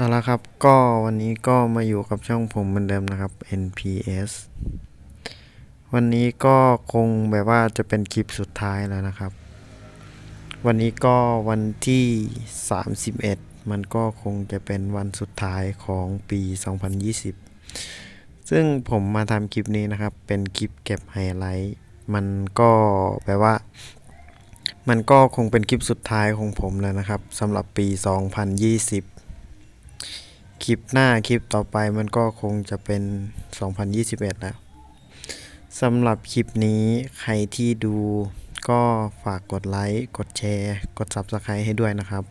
เอาละครับก็วันนี้ก็มาอยู่กับช่องผมเหมือนเดิมนะครับ NPS วันนี้ก็คงแบบว่าจะเป็นคลิปสุดท้ายแล้วนะครับ วันนี้ก็วันที่ 31 มันก็คงจะเป็นวันสุดท้ายของปี 2020 ซึ่งผมมาทำคลิปนี้นะครับ เป็นคลิปเก็บไฮไลท์มันก็แบบว่า มันก็คงเป็นคลิปสุดท้ายของผมแล้วนะครับสำหรับปี 2020 ลิปหน้าคลิปต่อไปมันก็คงจะเป็น 2021 แล้วสำหรับคลิปนี้ใครที่ดูก็ฝากกดไลค์ กดแชร์ กด Subscribe ให้ด้วยนะครับ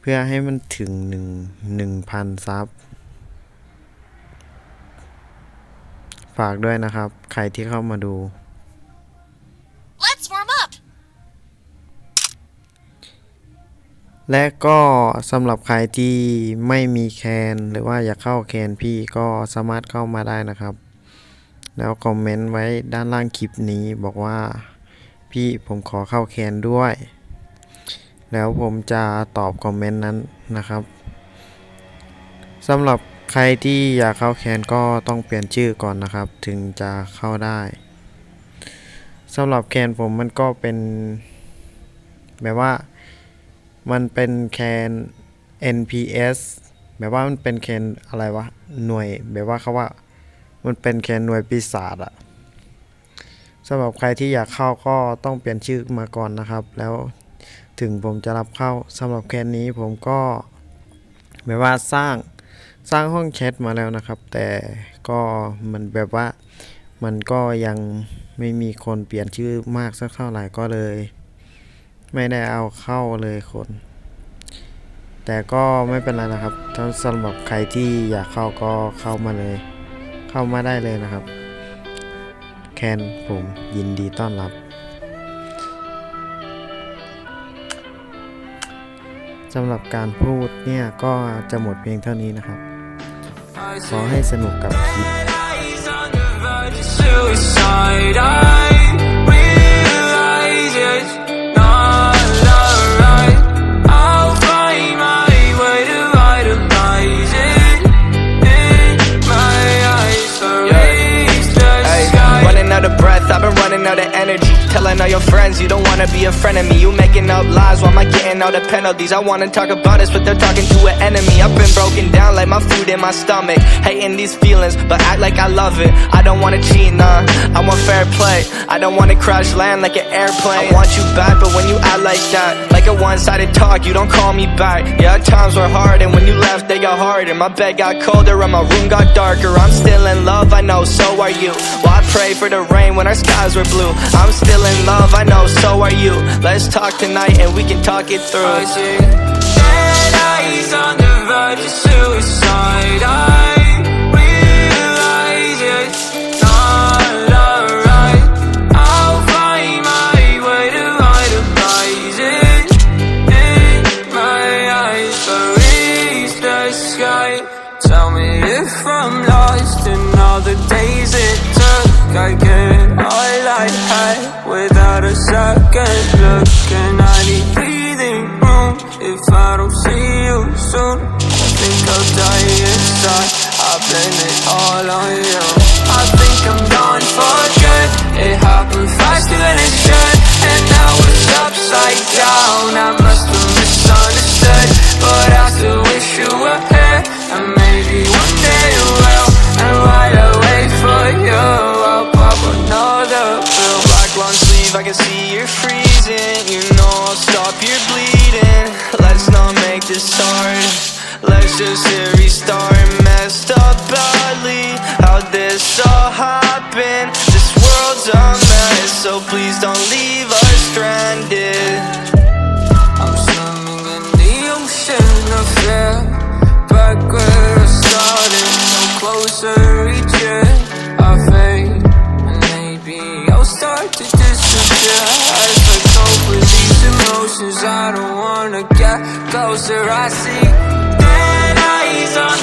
เพื่อให้มันถึง 1 1,000 ซับ ฝากด้วยนะครับ ใครที่เข้ามาดู และก็สำหรับใครที่ไม่มีแคนหรือว่าอยากเข้าแคนพี่ก็สามารถเข้ามาได้นะครับ แล้วคอมเมนต์ไว้ด้านล่างคลิปนี้บอกว่าพี่ผมขอเข้าแคนด้วย แล้วผมจะตอบคอมเมนต์นั้นนะครับสำหรับใครที่อยากเข้าแคนก็ต้องเปลี่ยนชื่อก่อนนะครับ ถึงจะเข้าได้สำหรับแคนผมมันก็เป็นแบบว่า มันเป็นแคน NPS แบบว่ามันเป็นแคนอะไรวะ หน่วย แบบว่าเขาว่า มันเป็นแคนหน่วยปีศาจอะสำหรับใครที่อยากเข้าก็ต้องเปลี่ยนชื่อมาก่อนนะครับ แล้วถึงผมจะรับเข้าสำหรับแคนนี้ผมก็แบบว่าสร้างสร้างห้องแชทมาแล้วนะครับ แต่ก็มันแบบว่ามันก็ยังไม่มีคนเปลี่ยนชื่อมากสักเท่าไหร่ก็เลย ไม่ได้เอาเข้าเลยคน แต่ก็ไม่เป็นไรนะครับ ถ้าสำหรับใครที่อยากเข้าก็เข้ามาเลย เข้ามาได้เลยนะครับ แคนผมยินดีต้อนรับสำหรับการพูดเนี่ยก็จะหมดเพียงเท่านี้นะครับ ขอให้สนุกกับคลิป energy. Telling all your friends you don't wanna be a friend of me. You making up lies, why am I getting all the penalties? I wanna talk about this, but they're talking to an enemy. I've been broken down like my food in my stomach. Hating these feelings, but act like I love it. I don't wanna cheat, nah. I want fair play. I don't wanna crash land like an airplane. I want you back, but when you act like that, like a one-sided talk, you don't call me back. Yeah, times were hard, and when you left, they got harder. My bed got colder, and my room got darker. I'm still in love, I know, so are you. Well, I pray for the rain when our skies were blue. I'm still in love, I know, so are you. Let's talk tonight, and we can talk it through. I see dead eyes on the verge of suicide. I realize it's not alright. I'll find my way to vitalize it in my eyes. So reach the sky. Tell me if I'm lost in all the days it took. I get all I had without a second look, can see you're freezing. You know I'll stop your bleeding. Let's not make this hard. Let's just hit restart. Messed up badly. How'd this all happen? This world's a mess, so please don't leave emotions. I don't wanna get closer. I see dead eyes on